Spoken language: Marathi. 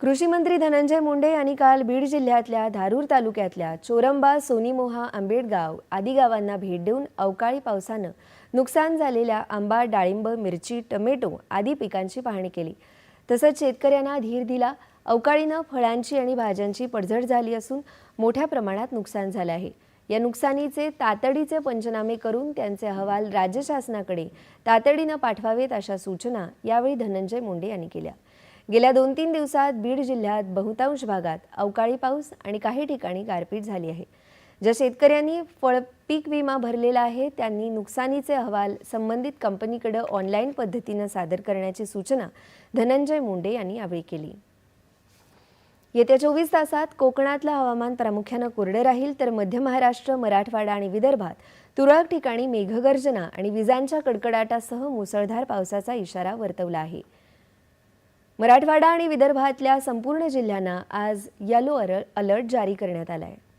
कृषी मंत्री धनंजय मुंडे यांनी काल बीड जिल्ह्यातल्या धारूर तालुक्यातल्या चोरंबा सोनीमोहा आंबेडगाव आदी गावांना भेट देऊन अवकाळी पावसानं नुकसान झालेल्या आंबा डाळिंब मिरची टमेटो आदी पिकांची पाहणी केली. तसंच शेतकऱ्यांना धीर दिला. अवकाळीनं फळांची आणि भाज्यांची पडझड झाली असून मोठ्या प्रमाणात नुकसान झालं आहे. या नुकसानीचे तातडीचे पंचनामे करून त्यांचे अहवाल राज्य शासनाकडे तातडीनं पाठवावेत अशा सूचना यावेळी धनंजय मुंडे यांनी केल्या. गेल्या दोन तीन दिवसात बीड जिल्ह्यात बहुतांश भागात अवकाळी पाऊस आणि काही ठिकाणी गारपीट झाली आहे. ज्या शेतकऱ्यांनी फळपीक विमा भरलेला आहे त्यांनी नुकसानीचे अहवाल संबंधित कंपनीकडे ऑनलाईन पद्धतीनं सादर करण्याची सूचना धनंजय मुंडे यांनी यावेळी केली. येत्या चोवीस तासात कोकणातलं हवामान प्रामुख्यानं कोरडं राहील तर मध्य महाराष्ट्र मराठवाडा आणि विदर्भात तुरळक ठिकाणी मेघगर्जना आणि विजांच्या कडकडाटासह मुसळधार पावसाचा इशारा वर्तवला आहे. मराठवाडा आणि विदर्भातल्या संपूर्ण जिल्ह्यांना आज येलो अलर्ट जारी करण्यात आला आहे